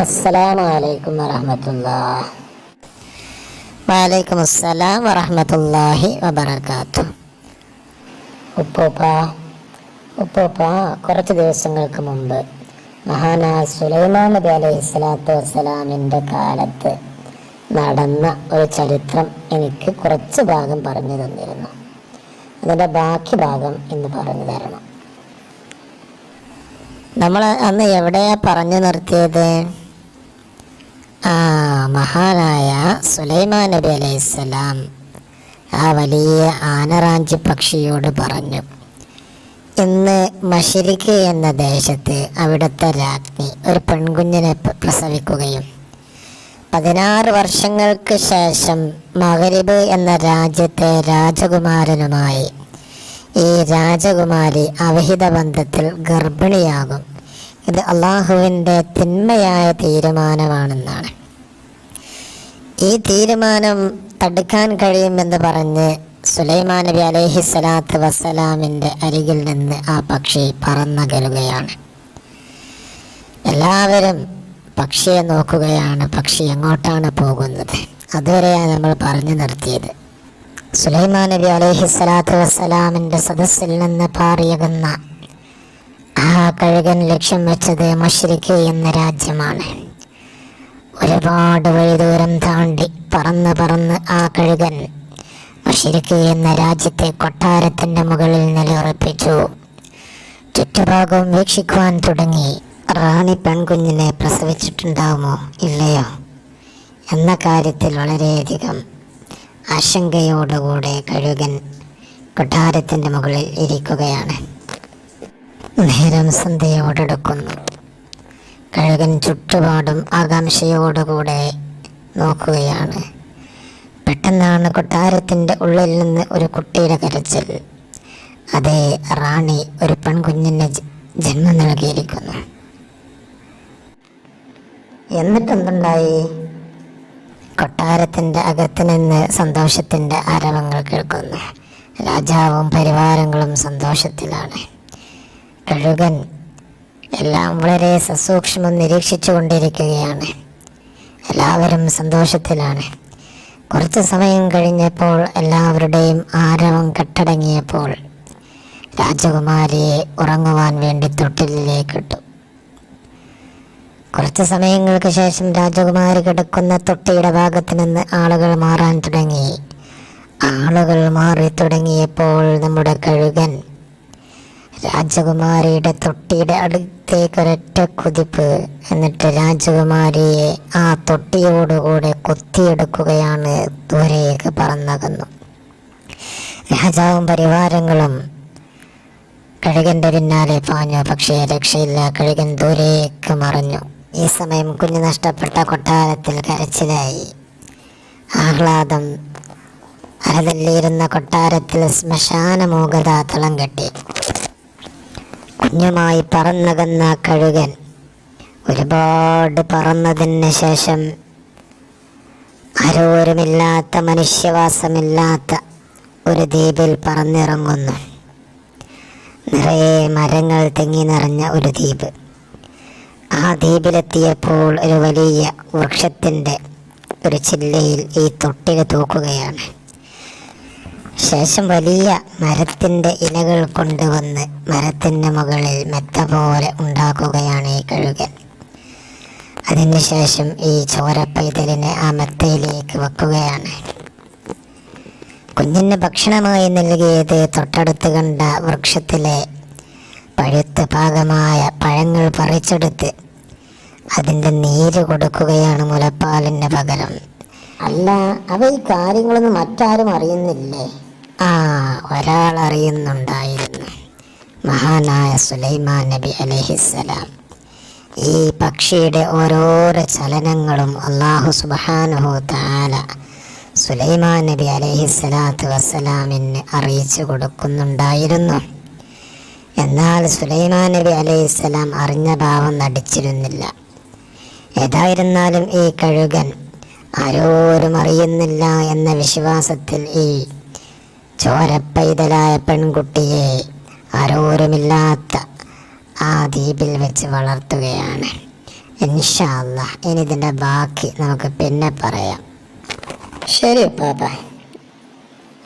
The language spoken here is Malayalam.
അസ്സലാമു അലൈക്കും വറഹമത്തുള്ള വലൈക്കും അസ്സലാം വറഹമത്തല്ലാഹി വബർക്കാത്തു ഉപ്പൂപ്പ ഉപ്പൂപ്പ കുറച്ച് ദിവസങ്ങൾക്ക് മുമ്പ് മഹാനായ സുലൈമാൻ നബി അലൈഹി സ്വലാത്തു വസ്സലാമിന്റെ കാലത്ത് നടന്ന ഒരു ചരിത്രം എനിക്ക് കുറച്ച് ഭാഗം പറഞ്ഞു തന്നിരുന്നു. അതിന്റെ ബാക്കി ഭാഗം ഇന്ന് പറഞ്ഞു തരണം. നമ്മൾ അന്ന് എവിടെയാ പറഞ്ഞു നിർത്തിയത്? മഹാനായ സുലൈമാൻ നബി അലൈഹിസ്സലാം ആ വലിയ ആനറാഞ്ചി പക്ഷിയോട് പറഞ്ഞു ഇന്ന് മഷിരിക്ക് എന്ന ദേശത്ത് അവിടുത്തെ രാജ്ഞി ഒരു പെൺകുഞ്ഞിനെ പ്രസവിക്കുകയും പതിനാറ് വർഷങ്ങൾക്ക് ശേഷം മകരിബ് എന്ന രാജ്യത്തെ രാജകുമാരനുമായി ഈ രാജകുമാരി അവിഹിത ബന്ധത്തിൽ ഗർഭിണിയാകും. ഇത് അള്ളാഹുവിന്റെ തിന്മയായ തീരുമാനമാണെന്നാണ്. ഈ തീരുമാനം തടുക്കാൻ കഴിയുമെന്ന് പറഞ്ഞ് സുലൈമാൻ നബി അലൈഹി സ്വലാത്ത് വസ്സലാമിന്റെ അരികിൽ നിന്ന് ആ പക്ഷി പറന്നകലുകയാണ് എല്ലാവരും പക്ഷിയെ നോക്കുകയാണ് പക്ഷി എങ്ങോട്ടാണ് പോകുന്നത്? അതുവരെയാണ് നമ്മൾ പറഞ്ഞു നിർത്തിയത്. സുലൈമാൻ നബി അലൈഹി സ്വലാത്തു വസ്സലാമിന്റെ സദസ്സിൽ നിന്ന് പാറിയകുന്ന ആ കഴുകൻ ലക്ഷ്യം വെച്ചത് മഷ്രിഖ് എന്ന രാജ്യമാണ്. ഒരുപാട് വഴി ദൂരം താണ്ടി പറന്ന് പറന്ന് ആ കഴുകൻ മഷിരിക്ക് എന്ന രാജ്യത്തെ കൊട്ടാരത്തിന്റെ മുകളിൽ നിലയുറപ്പിച്ചു. ചുറ്റുഭാഗവും വീക്ഷിക്കുവാൻ തുടങ്ങി. റാണി പെൺകുഞ്ഞിനെ പ്രസവിച്ചിട്ടുണ്ടാവുമോ ഇല്ലയോ? എന്ന കാര്യത്തിൽ വളരെയധികം ആശങ്കയോടുകൂടെ കഴുകൻ കൊട്ടാരത്തിന്റെ മുകളിൽ ഇരിക്കുകയാണ്. നേരം സന്ധ്യയോടടുക്കുന്നു. കഴുകൻ ചുറ്റുപാടും ആകാംക്ഷയോടുകൂടെ നോക്കുകയാണ്. പെട്ടെന്നാണ് കൊട്ടാരത്തിന്റെ ഉള്ളിൽ നിന്ന് ഒരു കുട്ടിയുടെ കരച്ചിൽ. അതേ റാണി ഒരു പെൺകുഞ്ഞിന് ജന്മം നൽകിയിരിക്കുന്നു. എന്നിട്ടെന്തുണ്ടായി? കൊട്ടാരത്തിന്റെ അകത്ത് നിന്ന് സന്തോഷത്തിന്റെ ആരവങ്ങൾ കേൾക്കുന്നു. രാജാവും പരിവാരങ്ങളും സന്തോഷത്തിലാണ്. കഴുകൻ എല്ലാം വളരെ സസൂക്ഷ്മം നിരീക്ഷിച്ചു കൊണ്ടിരിക്കുകയാണ് എല്ലാവരും സന്തോഷത്തിലാണ്. കുറച്ച് സമയം കഴിഞ്ഞപ്പോൾ എല്ലാവരുടെയും ആരവം കെട്ടടങ്ങിയപ്പോൾ രാജകുമാരിയെ ഉറങ്ങുവാൻ വേണ്ടി തൊട്ടിലിലേക്കിട്ടു കുറച്ച് സമയങ്ങൾക്ക് ശേഷം രാജകുമാരി കിടക്കുന്ന തൊട്ടിയുടെ ഭാഗത്ത് നിന്ന് ആളുകൾ മാറാൻ തുടങ്ങി. ആളുകൾ മാറി തുടങ്ങിയപ്പോൾ നമ്മുടെ കഴുകൻ രാജകുമാരിയുടെ തൊട്ടിയുടെ അടുത്തേക്ക് ഒരൊറ്റ കുതിപ്പ് എന്നിട്ട് രാജകുമാരിയെ ആ തൊട്ടിയോടുകൂടെ കൊത്തിയെടുക്കുകയാണ് ദൂരേക്ക് പറന്നകന്നു. രാജാവും പരിവാരങ്ങളും കഴുകന്റെ പിന്നാലെ പാഞ്ഞു പക്ഷേ രക്ഷയില്ല. കഴുകൻ ദൂരേക്ക് മറഞ്ഞു. ഈ സമയം കുഞ്ഞു നഷ്ടപ്പെട്ട കൊട്ടാരത്തിൽ കരച്ചിലായി. ആഹ്ലാദം. അരതല്ലിയിരുന്ന കൊട്ടാരത്തിൽ ശ്മശാനമൂകത തളം കെട്ടി. കുഞ്ഞുമായി പറന്നകന്ന കഴുകൻ. ഒരുപാട് പറന്നതിന് ശേഷം ആരോരുമില്ലാത്ത മനുഷ്യവാസമില്ലാത്ത ഒരു ദ്വീപിൽ പറന്നിറങ്ങുന്നു. നിറയെ മരങ്ങൾ തെങ്ങി നിറഞ്ഞ ഒരു ദ്വീപ്. ആ ദ്വീപിലെത്തിയപ്പോൾ ഒരു വലിയ വൃക്ഷത്തിന്റെ ഒരു ചില്ലയിൽ ഈ തൊട്ടിൽ തൂക്കുകയാണ്. ശേഷം വലിയ മരത്തിന്റെ ഇലകൾ കൊണ്ടുവന്ന് മരത്തിന്റെ മുകളിൽ മെത്ത പോലെ ഉണ്ടാക്കുകയാണ് ഈ കഴുകൻ. അതിനുശേഷം ഈ ചോരപ്പൈതലിനെ ആ മെത്തയിലേക്ക് വെക്കുകയാണ്. കുഞ്ഞിന് ഭക്ഷണമായി നൽകിയത് തൊട്ടടുത്ത് കണ്ട വൃക്ഷത്തിലെ പഴുത്ത് പാകമായ പഴങ്ങൾ പറിച്ചെടുത്ത് അതിന്റെ നീര് കൊടുക്കുകയാണ് മുലപ്പാലിന് പകരം. അല്ല അവ ഈ കാര്യങ്ങളൊന്നും മറ്റാരും അറിയുന്നില്ലേ? ആ ഒരാൾ അറിയുന്നുണ്ടായിരുന്നു മഹാനായ സുലൈമാൻ നബി അലഹിസ്സലാം ഈ പക്ഷിയുടെ ഓരോരോ ചലനങ്ങളും അള്ളാഹു സുബാനുഹു താല സുലൈമാൻ നബി അലഹിസ്സലാത്തു വസ്സലാമിന് അറിയിച്ചു കൊടുക്കുന്നുണ്ടായിരുന്നു. എന്നാൽ സുലൈമാൻ നബി അലൈഹിസ്സലാം അറിഞ്ഞ ഭാവം നടിച്ചിരുന്നില്ല. ഏതായിരുന്നാലും ഈ കഴുകൻ ആരോരും അറിയുന്നില്ല എന്ന വിശ്വാസത്തിൽ ഈ ചോരപ്പൈതലായ പെൺകുട്ടിയെ ആരോരുമില്ലാത്ത ആ ദ്വീപിൽ വെച്ച് വളർത്തുകയാണ്. ഇൻഷാല്ല ഇനി ഇതിന്റെ ബാക്കി നമുക്ക് പിന്നെ പറയാം. ശരി പാപ്പ